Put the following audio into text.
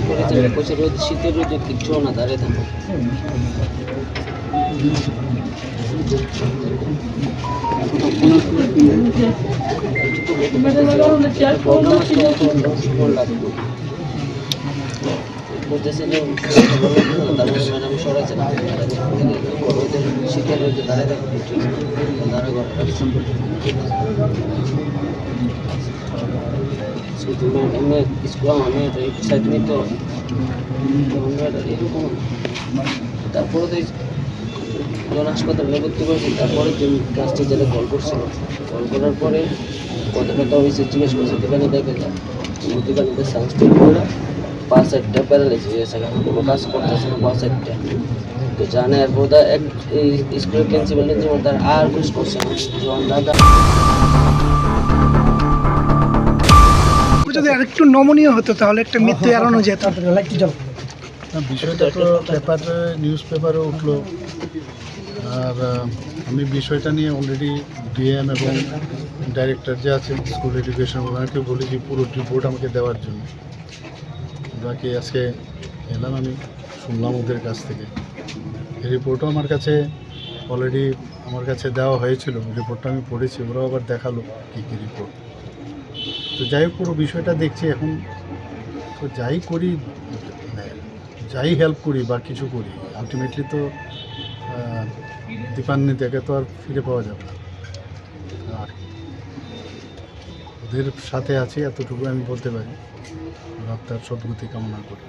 করেছে কইছে রোদ শীতের রোদে কিচ্ছু না দাঁড়িয়ে থাকো শীতের রোদে দাঁড়িয়ে থাকো শুধু এমনি স্কুল আমি সাইড নিতে এরকম তারপরে তো যখন হাসপাতালে ভর্তি করেছি তারপরে ক্লাস টিচারে কল করছিল কল করার পরে কত কথা হয়েছে জিজ্ঞেস করছে দোকানে দেখে যা দোকানে সানস্ক্রিন করে পাঁচ একটা প্যারালাইসিস হয়েছে কোনো কাজ করতেছে না পাঁচ একটা তো জানে আর বোধহয় এক এই স্কুলের প্রিন্সিপালের যেমন তার আর কিছু করছে না যখন দাদা যদি আরেকটু নমনীয় হতো তাহলে একটা মৃত্যু এড়ানো যেত। বিষয়টা তো পেপারে নিউজ পেপারে উঠল। আর আমি বিষয়টা নিয়ে অলরেডি ডিএম এবং ডাইরেক্টর যে আছে স্কুল এডুকেশন ওনাকে বলেছি পুরো রিপোর্ট আমাকে দেওয়ার জন্য। বাকি আজকে এলাম আমি শুনলাম ওদের কাছ থেকে। এই রিপোর্টও আমার কাছে অলরেডি আমার কাছে দেওয়া হয়েছিল। রিপোর্টটা আমি পড়েছি ওরাও আবার দেখাল কী কী রিপোর্ট তো যাই হোক, পুরো বিষয়টা দেখছি এখন। তো যাই করি, যাই হেল্প করি বা কিছু করি আলটিমেটলি তো দীপান্বিতাকে তো আর ফিরে পাওয়া যাবে না। আর ওদের সাথে আছি, এতটুকু আমি বলতে পারি। তার সদ্গতি কামনা করি।